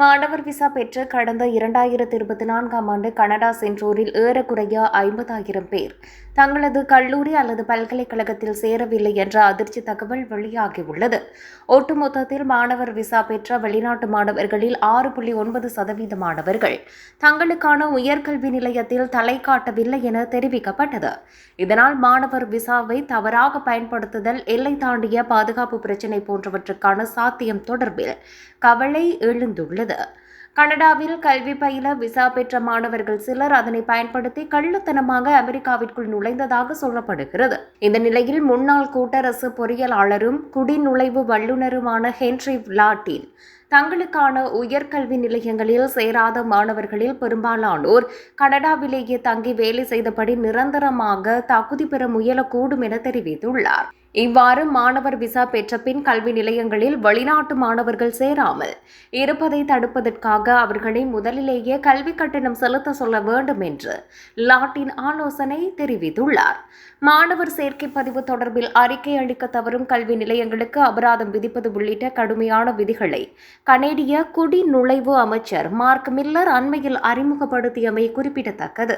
மாணவர் விசா பெற்று கடந்த இரண்டாயிரத்தி இருபத்தி நான்காம் ஆண்டு கனடா சென்றோரில் ஏறக்குறைய ஐம்பதாயிரம் பேர். தங்களது கல்லூரி அல்லது பல்கலைக்கழகத்தில் சேரவில்லை என்ற அதிர்ச்சி தகவல் வெளியாகியுள்ளது. ஒட்டுமொத்தத்தில் மாணவர் விசா பெற்ற வெளிநாட்டு மாணவர்களில் ஆறு புள்ளி ஒன்பது சதவீத மாணவர்கள் தங்களுக்கான உயர்கல்வி நிலையத்தில் தலை காட்டவில்லை என தெரிவிக்கப்பட்டது. இதனால் மாணவர் விசாவை தவறாக பயன்படுத்துதல் எல்லை தாண்டிய பாதுகாப்பு பிரச்சினை போன்றவற்றுக்கான சாத்தியம் தொடர்பில் கவலை எழுந்துள்ளது. கனடாவில் கல்வி பயில விசா பெற்ற மாணவர்கள் சிலர் அதனை பயன்படுத்தி கள்ளத்தனமாக அமெரிக்காவிற்குள் நுழைந்ததாக சொல்லப்படுகிறது. இந்த நிலையில் முன்னாள் கூட்டரசு பொறியியலாளரும் குடிநுழைவு வல்லுநருமான ஹென்ரி லாட்டின் தங்களுக்கான உயர்கல்வி நிலையங்களில் சேராத மாணவர்களில் பெரும்பாலானோர் கனடாவிலேயே தங்கி வேலை செய்தபடி நிரந்தரமாக தகுதி பெற முயலக்கூடும் என தெரிவித்துள்ளார். இவ்வாறு மாணவர் விசா பெற்ற பின் கல்வி நிலையங்களில் வெளிநாட்டு மாணவர்கள் சேராமல் இருப்பதை தடுப்பதற்காக அவர்களை முதலிலேயே கல்வி கட்டணம் செலுத்த சொல்ல வேண்டும் என்று லாட்டின் ஆலோசனை தெரிவித்துள்ளார். மாணவர் சேர்க்கை பதிவு தொடர்பில் அறிக்கை அளிக்க தவறும் கல்வி நிலையங்களுக்கு அபராதம் விதிப்பது உள்ளிட்ட கடுமையான விதிகளை கனேடிய குடிநுழைவு அமைச்சர் மார்க் மில்லர் அண்மையில் அறிமுகப்படுத்தியமை குறிப்பிடத்தக்கது.